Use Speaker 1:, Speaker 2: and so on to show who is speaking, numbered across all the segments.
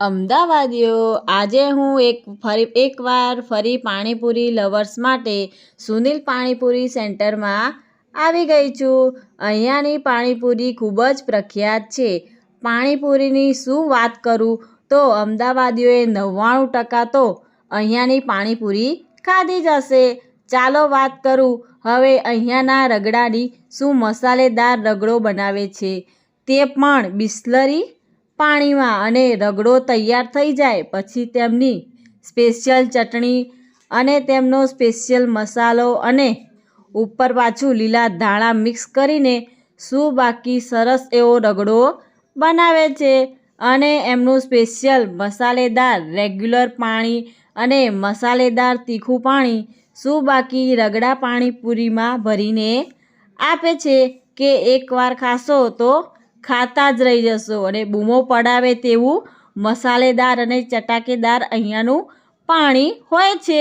Speaker 1: અમદાવાદીઓ આજે હું એક ફરી એકવાર ફરી પાણીપુરી લવર્સ માટે સુનિલ પાણીપુરી સેન્ટરમાં આવી ગઈ છું. અહીંયાની પાણીપુરી ખૂબ જ પ્રખ્યાત છે. પાણીપુરીની શું વાત કરું? તો અમદાવાદીઓએ નવ્વાણું ટકા તો અહીંયાની પાણીપુરી ખાધી જ હશે. ચાલો વાત કરું. હવે અહીંયાના રગડાની શું મસાલેદાર રગડો બનાવે છે? તે પણ બિસ્લરી પાણીમાં અને રગડો તૈયાર થઈ જાય, પછી તેમની સ્પેશિયલ ચટણી અને તેમનો સ્પેશિયલ મસાલો અને ઉપર પાછું લીલા ધાણા મિક્સ કરીને શું બાકી સરસ એવો રગડો બનાવે છે અને એમનું સ્પેશિયલ મસાલેદાર રેગ્યુલર પાણી અને મસાલેદાર તીખું પાણી શું બાકી રગડા પાણીપુરીમાં ભરીને આપે છે કે એકવાર ખાશો તો ખાતા જ રહી જશો અને બૂમો પડાવે તેવું મસાલેદાર અને ચટાકેદાર અહીંયાનું પાણી હોય છે.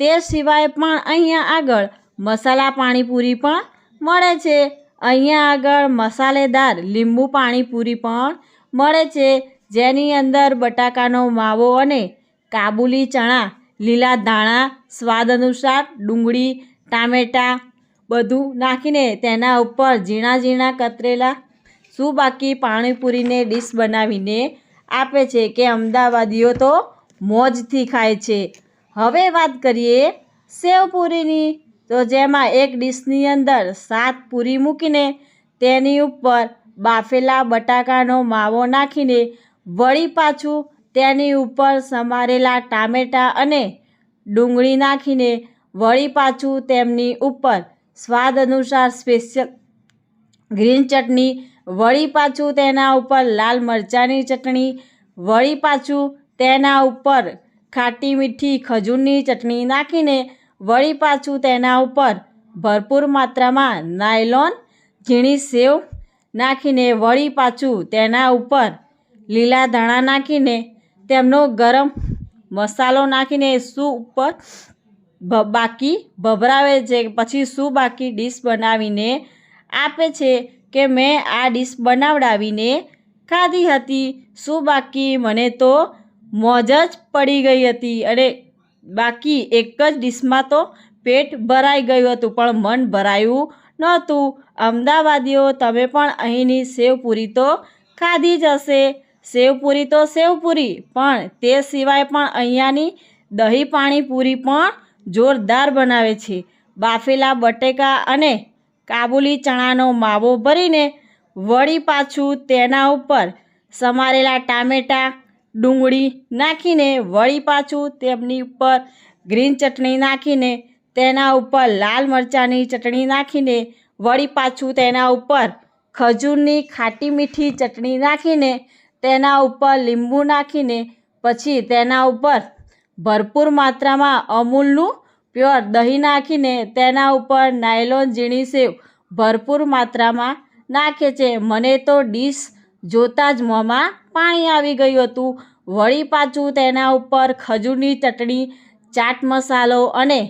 Speaker 1: તે સિવાય પણ અહીંયા આગળ મસાલા પાણીપુરી પણ મળે છે. અહીંયા આગળ મસાલેદાર લીંબુ પાણીપુરી પણ મળે છે. જેની અંદર બટાકાનો માવો અને કાબુલી ચણા, લીલા ધાણા, સ્વાદ અનુસાર ડુંગળી, ટામેટાં બધું નાખીને તેના ઉપર ઝીણા ઝીણા કતરેલા શું બાકી પાણીપુરીને ડીશ બનાવીને આપે છે કે અમદાવાદીઓ તો મોજથી ખાય છે. હવે વાત કરીએ સેવપુરીની તો જેમાં એક ડીશની અંદર સાત પૂરી મૂકીને તેની ઉપર બાફેલા બટાકાનો માવો નાખીને વળી પાછું તેની ઉપર સમારેલા ટામેટાં અને ડુંગળી નાખીને વળી પાછું તેમની ઉપર સ્વાદ અનુસાર સ્પેશિયલ ગ્રીન ચટણી વળી પાછું તેના ઉપર લાલ મરચાંની ચટણી, વળી પાછું તેના ઉપર ખાટી મીઠી ખજૂરની ચટણી નાખીને, વળી પાછું તેના ઉપર ભરપૂર માત્રામાં નાયલોન, ઝીણી સેવ નાખીને, વળી પાછું તેના ઉપર લીલા ધાણા નાખીને, તેમનો ગરમ મસાલો નાખીને શું ઉપર બાકી ભભરાવે છે. પછી શું બાકી ડીશ બનાવીને આપે છે. કે મેં આ ડીશ બનાવડાવીને ખાધી હતી. શું બાકી? મને તો મોજ જ પડી ગઈ હતી. અને બાકી એક જ ડીશમાં તો પેટ ભરાઈ ગયું હતું, પણ મન ભરાયું નહોતું. અમદાવાદીઓ, તમે પણ અહીંની સેવપુરી તો ખાધી જ હશે. સેવપુરી તો સેવપુરી, પણ તે સિવાય પણ અહીંયાની દહીં પાણીપુરી પણ જોરદાર બનાવે છે. બાફેલા બટેકા અને કાબુલી ચણાનો માવો ભરીને વળી પાછું તેના ઉપર સમારેલા ટામેટાં, ડુંગળી નાખીને વળી પાછું તેમની ઉપર ગ્રીન ચટણી નાખીને તેના ઉપર લાલ મરચાંની ચટણી નાખીને વળી પાછું તેના ઉપર ખજૂરની ખાટી મીઠી ચટણી નાખીને તેના ઉપર લીંબુ નાખીને પછી તેના ઉપર ભરપૂર માત્રામાં અમૂલનું પ્યોર દહીં નાખીને તેના ઉપર નાયલોન ઝીણી સેવ ભરપૂર માત્રામાં નાખે છે. મને તો ડીશ જોતાં જ મોંમાં પાણી આવી ગયું હતું. વળી પાછું તેના ઉપર ખજૂરની ચટણી, ચાટ મસાલો અને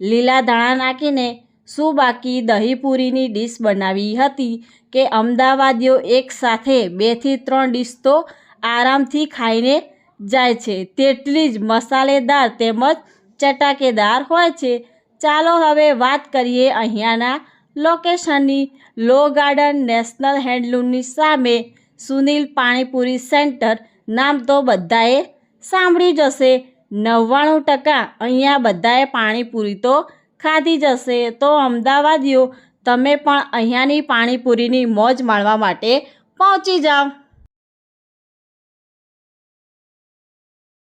Speaker 1: લીલા ધાણા નાખીને શું બાકી દહીં પૂરીની ડીશ બનાવી હતી કે અમદાવાદીઓ એકસાથે બેથી ત્રણ ડીશ તો આરામથી ખાઈને જાય છે. તેટલી જ મસાલેદાર તેમજ ચટાકેદાર હોય છે. ચાલો હવે વાત કરીએ અહીંયાના લોકેશનની લો ગાર્ડન નેશનલ હેન્ડલૂમની સામે સુનિલ પાણીપુરી સેન્ટર નામ તો બધાએ સાંભળ્યું જશે. નવ્વાણું ટકા અહીંયા બધાએ પાણીપુરી તો ખાધી જશે. તો અમદાવાદીઓ, તમે પણ અહીંયાની પાણીપુરીની મોજ માણવા માટે પહોંચી જાઓ.